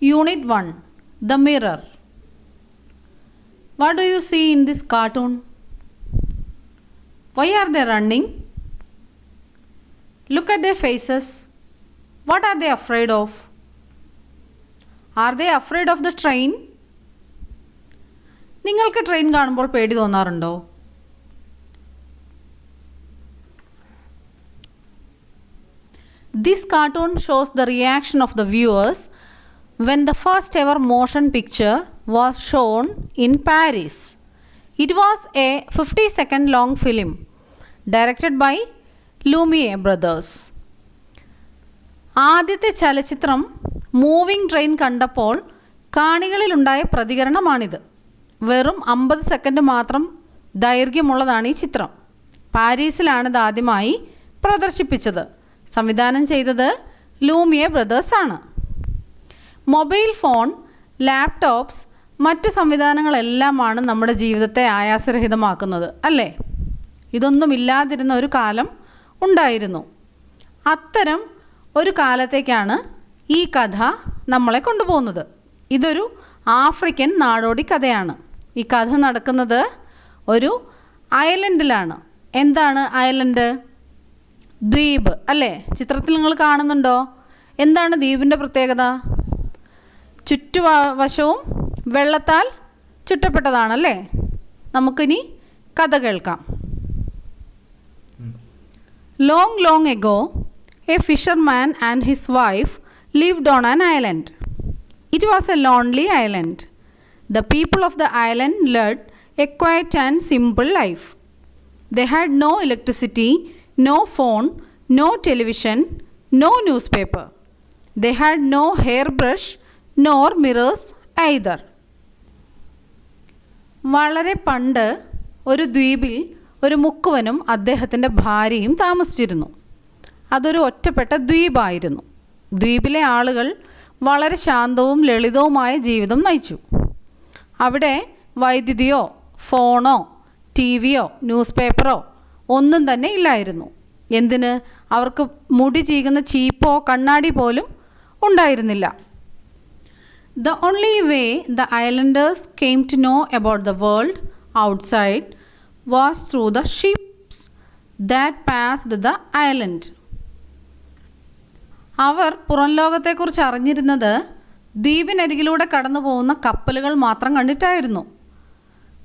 Unit 1 The Mirror. What do you see in this cartoon? Why are they running? Look at their faces. What are they afraid of? Are they afraid of the train? നിങ്ങൾക്ക് train കാണുമ്പോൾ പേടി തോന്നാറുണ്ടോ This cartoon shows the reaction of the viewers when the first ever motion picture was shown in Paris. It was a 50 second long film directed by Lumiere brothers ആദ്യത്തെ ചലച്ചിത്രം moving train കണ്ടപ്പോൾ കാണികളിലുണ്ടായ പ്രതികരണമാണിത്. വെറും അമ്പത് second മാത്രം ദൈർഘ്യമുള്ളതാണ് ഈ ചിത്രം. പാരീസിലാണിത് ആദ്യമായി പ്രദർശിപ്പിച്ചത്. സംവിധാനം ചെയ്തത് ലൂമിയ ബ്രദേഴ്സാണ് മൊബൈൽ ഫോൺ ലാപ്ടോപ്സ് മറ്റ് സംവിധാനങ്ങളെല്ലാമാണ് നമ്മുടെ ജീവിതത്തെ ആയാസരഹിതമാക്കുന്നത് അല്ലേ? ഇതൊന്നും ഇല്ലാതിരുന്ന ഒരു കാലം ഉണ്ടായിരുന്നു. അത്തരം ഒരു കാലത്തേക്കാണ് ഈ കഥ നമ്മളെ കൊണ്ടുപോകുന്നത്. ഇതൊരു ആഫ്രിക്കൻ നാടോടി കഥയാണ്. ഈ കഥ നടക്കുന്നത് ഒരു അയലൻഡിലാണ് എന്താണ് അയലൻഡ് ദ്വീപ് അല്ലേ? ചിത്രത്തിൽ നിങ്ങൾ കാണുന്നുണ്ടോ? എന്താണ് ദ്വീപിന്റെ പ്രത്യേകത? ചുറ്റുവശവും വെള്ളത്താൽ ചുറ്റപ്പെട്ടതാണല്ലേ? നമുക്കിനി കഥ കേൾക്കാം. Long long ago a fisherman and his wife lived on an island it was a lonely island the people of the island led a quiet and simple life they had no electricity no phone no television no newspaper they had no hairbrush nor mirrors either വളരെ പണ്ട് ഒരു ദ്വീപിൽ ഒരു മുക്കുവനും അദ്ദേഹത്തിന്റെ ഭാര്യയും താമസിച്ചിരുന്നു. അതൊരു ഒറ്റപ്പെട്ട ദ്വീപായിരുന്നു. ദ്വീപിലെ ആളുകൾ വളരെ ശാന്തവും ലളിതവുമായ ജീവിതം നയിച്ചു. അവിടെ വൈദ്യുതിയോ ഫോണോ ടി വിയോ ന്യൂസ് പേപ്പറോ ഒന്നും തന്നെ ഇല്ലായിരുന്നു. എന്തിന്? അവർക്ക് മുടി ചീകുന്ന ചീപ്പോ കണ്ണാടി പോലും ഉണ്ടായിരുന്നില്ല. The only way the islanders came to know about the world outside was through the ships that passed the island. അവർ പുറം ലോകത്തെക്കുറിച്ച് അറിഞ്ഞിരുന്നത് ദ്വീപിനരികിലൂടെ കടന്നു പോകുന്ന കപ്പലുകൾ മാത്രം കണ്ടിട്ടായിരുന്നു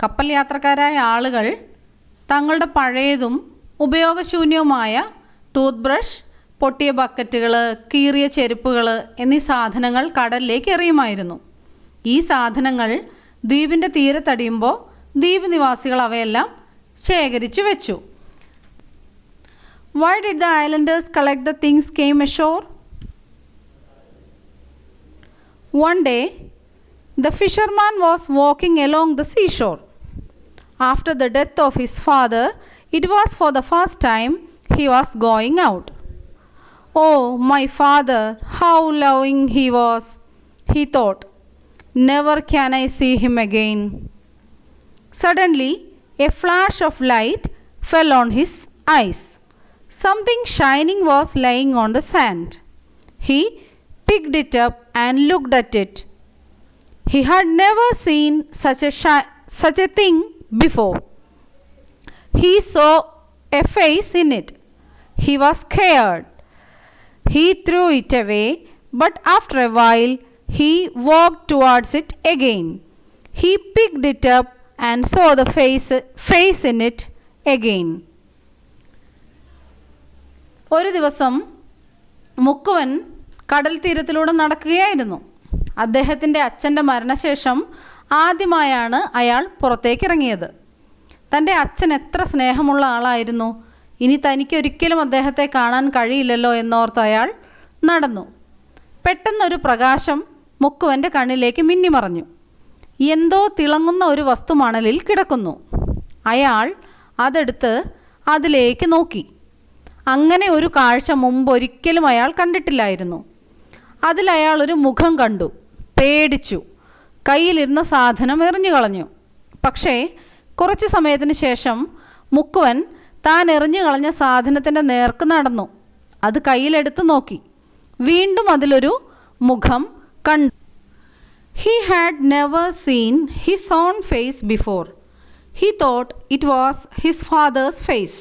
കപ്പൽ യാത്രക്കാരായ ആളുകൾ തങ്ങളുടെ പഴയതും ഉപയോഗശൂന്യവുമായ ടൂത്ത് ബ്രഷ് പൊട്ടിയ ബക്കറ്റുകൾ കീറിയ ചെരുപ്പുകൾ എന്നീ സാധനങ്ങൾ കടലിലേക്ക് എറിയുമായിരുന്നു. ഈ സാധനങ്ങൾ ദ്വീപിന്റെ തീരത്തടിയുമ്പോൾ ദ്വീപ് നിവാസികൾ അവയെല്ലാം ശേഖരിച്ചു വെച്ചു. Why did the islanders collect the things came ashore one day the fisherman was walking along the seashore after the death of his father it was for the first time he was going out Oh, my father, how loving he was, he thought. Never can I see him again. Suddenly, a flash of light fell on his eyes. Something shining was lying on the sand. He picked it up and looked at it. He had never seen such a, shi- such a thing before. He saw a face in it. He was scared. He threw it away, but after a while he walked towards it again. He picked it up and saw the face, face in it again. ഒരു ദിവസം മുക്കുവൻ കടൽ തീരത്തിലൂടെ നടക്കുകയായിരുന്നു അദ്ദേഹത്തിന്റെ അച്ഛന്റെ മരണശേഷം ആദ്യമായാണ് അയാൾ പുറത്തേക്കിറങ്ങിയത് തന്റെ അച്ഛൻ എത്ര സ്നേഹമുള്ള ആളായിരുന്നു ഇനി തനിക്കൊരിക്കലും അദ്ദേഹത്തെ കാണാൻ കഴിയില്ലല്ലോ എന്നോർത്ത് അയാൾ നടന്നു. പെട്ടെന്നൊരു പ്രകാശം മുക്കുവന്റെ കണ്ണിലേക്ക് മിന്നിമറഞ്ഞു. എന്തോ തിളങ്ങുന്ന ഒരു വസ്തു മണലിൽ കിടക്കുന്നു. അയാൾ അതെടുത്ത് അതിലേക്ക് നോക്കി. അങ്ങനെ ഒരു കാഴ്ച മുമ്പൊരിക്കലും അയാൾ കണ്ടിട്ടില്ലായിരുന്നു. അതിൽ അയാൾ ഒരു മുഖം കണ്ടു. പേടിച്ചു. കയ്യിലിരുന്ന സാധനം എറിഞ്ഞു കളഞ്ഞു പക്ഷേ കുറച്ച് സമയത്തിന് ശേഷം മുക്കുവൻ താൻ എറിഞ്ഞു കളഞ്ഞ സാധനത്തിന്റെ നേർക്ക് നടന്നു. അത് കയ്യിലെടുത്ത് നോക്കി. വീണ്ടും അതിലൊരു മുഖം കണ്ടു. He had never seen his own face before he thought it was his father's face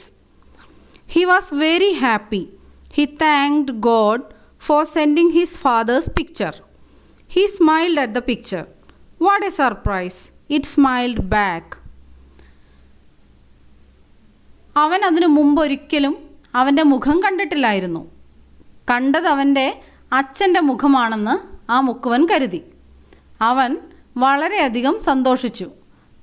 he was very happy he thanked God for sending his father's picture he smiled at the picture what a surprise it smiled back അവൻ അതിനു മുമ്പൊരിക്കലും അവന്റെ മുഖം കണ്ടിട്ടില്ലായിരുന്നു. കണ്ടത് അവന്റെ അച്ഛന്റെ മുഖമാണെന്ന് ആ മുക്കുവൻ കരുതി. അവൻ വളരെയധികം സന്തോഷിച്ചു.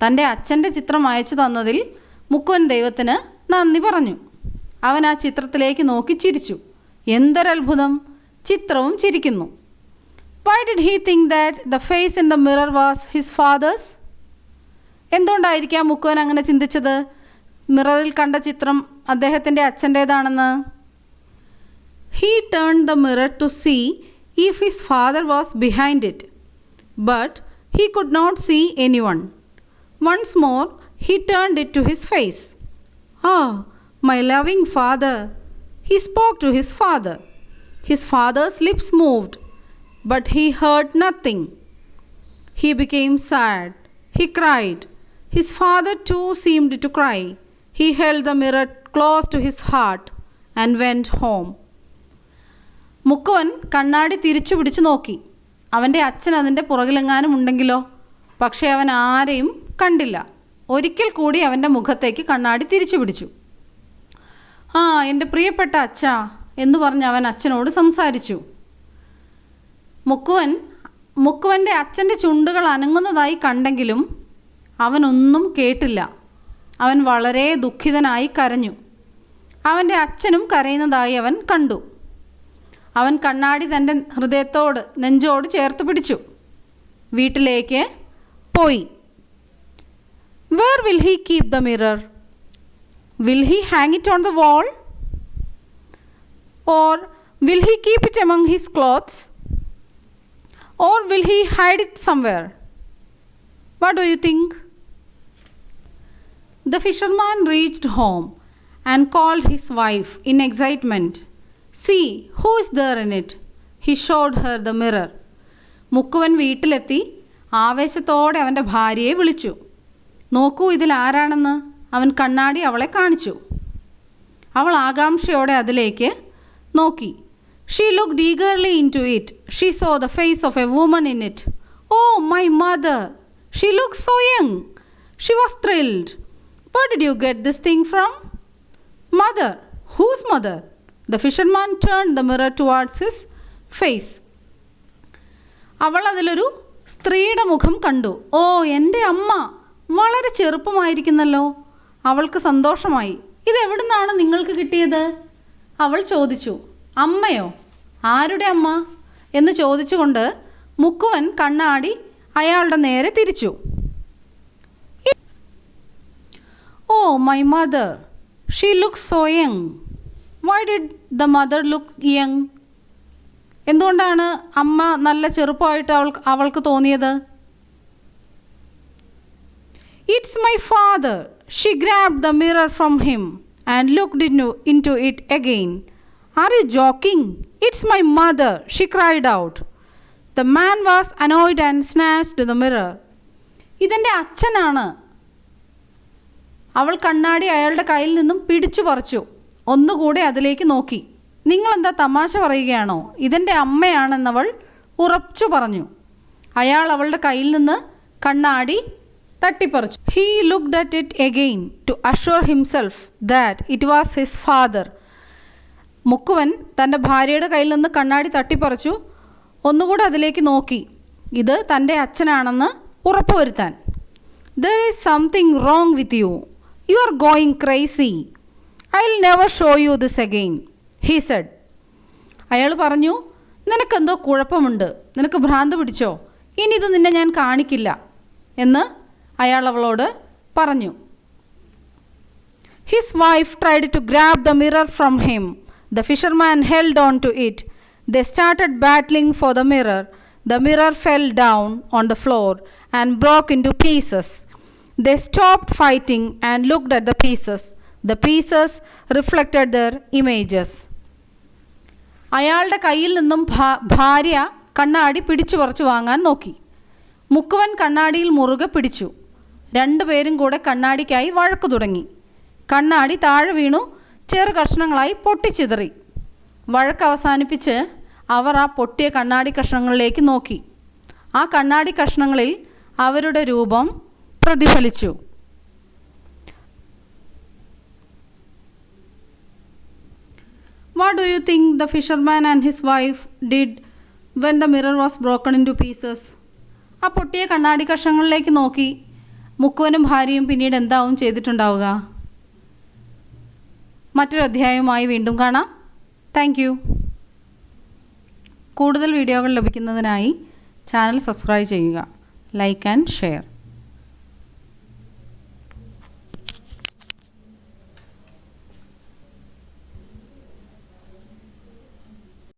തന്റെ അച്ഛന്റെ ചിത്രം അയച്ചു തന്നതിൽ മുക്കുവൻ ദൈവത്തിന് നന്ദി പറഞ്ഞു. അവൻ ആ ചിത്രത്തിലേക്ക് നോക്കി ചിരിച്ചു. എന്തൊരത്ഭുതം! ചിത്രവും ചിരിക്കുന്നു. Why did he think that the face in the mirror was his father's എന്തുകൊണ്ടായിരിക്കാം മുക്കുവൻ അങ്ങനെ ചിന്തിച്ചത്? മിററിൽ കണ്ട ചിത്രം അദ്ദേഹത്തിന്റെ അച്ഛന്റേതാണെന്ന് he turn the mirror to see if his father was behind it but he could not see anyone once more he turned it to his face ah my loving father he spoke to his father his father's lips moved but he heard nothing He became sad. He cried his father too seemed to cry. He held the mirror close to his heart and went home. മുക്കുവൻ കണ്ണാടി തിരിച്ചു പിടിച്ചു നോക്കി. അവന്റെ അച്ഛൻ അതിന്റെ പുറകിലെങ്ങാനും ഉണ്ടെങ്കിലോ? പക്ഷേ അവൻ ആരെയും കണ്ടില്ല. ഒരിക്കൽ കൂടി അവന്റെ മുഖത്തേക്ക് കണ്ണാടി തിരിച്ചു പിടിച്ചു. ആ എന്റെ പ്രിയപ്പെട്ട അച്ഛ എന്ന് പറഞ്ഞ് അവൻ അച്ഛനോട് സംസാരിച്ചു. മുക്കുവൻ മുക്കുവന്റെ അച്ഛന്റെ ചുണ്ടുകൾ അനങ്ങുന്നതായി കണ്ടെങ്കിലും അവനൊന്നും കേട്ടില്ല. അവൻ വളരെ ദുഃഖിതനായി കരഞ്ഞു. അവന്റെ അച്ഛനും കരയുന്നതായി അവൻ കണ്ടു. അവൻ കണ്ണാടി തന്റെ ഹൃദയത്തോട് നെഞ്ചോട് ചേർത്ത് പിടിച്ചു. വീട്ടിലേക്ക് പോയി. Where will he keep the mirror will he hang it on the wall or will he keep it among his clothes or will he hide it somewhere what do you think? The fisherman reached home and called his wife in excitement. See, who is there in it? He showed her the mirror. മുക്കുവൻ വീട്ടിലെത്തി ആവേശത്തോടെ അവന്റെ ഭാര്യയെ വിളിച്ചു നോക്കൂ ഇതിൽ ആരാണെന്ന് അവൻ കണ്ണാടി അവളെ കാണിച്ചു അവൾ ആകാംക്ഷയോടെ അതിലേക്ക് നോക്കി She looked eagerly into it. She saw the face of a woman in it. Oh, my mother! She looks so young. She was thrilled. Where did you get this thing from? Mother. Whose mother? The fisherman turned the mirror towards his face. അവൾ അതിലൊരു സ്ത്രീയുടെ മുഖം കണ്ടു ഓ എന്റെ അമ്മ വളരെ ചെറുപ്പമായിരിക്കുന്നല്ലോ അവൾക്ക് സന്തോഷമായി ഇത് എവിടുന്നാണ് നിങ്ങൾക്ക് കിട്ടിയത് അവൾ ചോദിച്ചു അമ്മയോ ആരുടെ അമ്മ എന്ന് ചോദിച്ചുകൊണ്ട് മുക്കുവൻ കണ്ണാടി അയാളുടെ നേരെ തിരിച്ചു ഓ my mother, she looks so young. Why did the mother look young? എന്തുകൊണ്ടാണ് അമ്മ നല്ല ചെറുപ്പമായിട്ട് അവൾ അവൾക്ക് തോന്നിയത്? It's my father she grab the mirror from him and looked in into it again are you joking it's my mother she cried out the man was annoyed and snatched the mirror ഇതെന്റെ അച്ഛനാണ്. അവൾ കണ്ണാടി അയാളുടെ കയ്യിൽ നിന്നും പിടിച്ചു പറിച്ചു. ഒന്നുകൂടെ അതിലേക്ക് നോക്കി. നിങ്ങളെന്താ തമാശ പറയുകയാണോ? ഇതെന്റെ അമ്മയാണെന്നവൾ ഉറപ്പിച്ചു പറഞ്ഞു. അയാൾ അവളുടെ കയ്യിൽ നിന്ന് കണ്ണാടി തട്ടിപ്പറിച്ചു. He looked at it again to assure himself that it was his father മുക്കുവൻ തന്റെ ഭാര്യയുടെ കയ്യിൽ നിന്ന് കണ്ണാടി തട്ടിപ്പറിച്ചു. ഒന്നുകൂടെ അതിലേക്ക് നോക്കി. ഇത് തന്റെ അച്ഛനാണെന്ന് ഉറപ്പുവരുത്താൻ. There is something wrong with you you are going crazy I will never show you this again he said അയാൾ പറഞ്ഞു നിനക്കെന്തോ കുഴപ്പമുണ്ട്. നിനക്ക് ഭ്രാന്ത് പിടിച്ചോ? ഇനി ഇത് നിന്നെ ഞാൻ കാണിക്കില്ല. എന്ന് അയാൾ അവളോട് പറഞ്ഞു. His wife tried to grab the mirror from him the fisherman held on to it they started battling for the mirror the mirror fell down on the floor and broke into pieces They stopped fighting and looked at the pieces. The pieces reflected their images. അയാളുടെ കയ്യിൽ നിന്നും ഭാര്യ കണ്ണാടി പിടിച്ചു പറിച്ചു വാങ്ങാൻ നോക്കി. മുക്കുവൻ കണ്ണാടിയിൽ മുറുകെ പിടിച്ചു. രണ്ടുപേരും കൂടെ കണ്ണാടിക്കായി വഴക്കു തുടങ്ങി. കണ്ണാടി താഴെ വീണു ചെറു കഷ്ണങ്ങളായി പൊട്ടിച്ചിതറി. വഴക്ക് അവസാനിപ്പിച്ച് അവർ ആ പൊട്ടിയ കണ്ണാടി കഷ്ണങ്ങളിലേക്ക് നോക്കി. ആ കണ്ണാടി കഷ്ണങ്ങളിൽ അവരുടെ രൂപം പ്രതിഫലിച്ചു. What do you think the fisherman and his wife did when the mirror was broken into pieces ആ പൊട്ടിയ കണ്ണാടി കഷങ്ങളിലേക്ക് നോക്കി. മുക്കുവനും ഭാര്യയും പിന്നീട് എന്താവും ചെയ്തിട്ടുണ്ടാവുക? മറ്റൊരു അധ്യായവുമായി വീണ്ടും കാണാം. താങ്ക് കൂടുതൽ വീഡിയോകൾ ലഭിക്കുന്നതിനായി ചാനൽ സബ്സ്ക്രൈബ് ചെയ്യുക. Like and share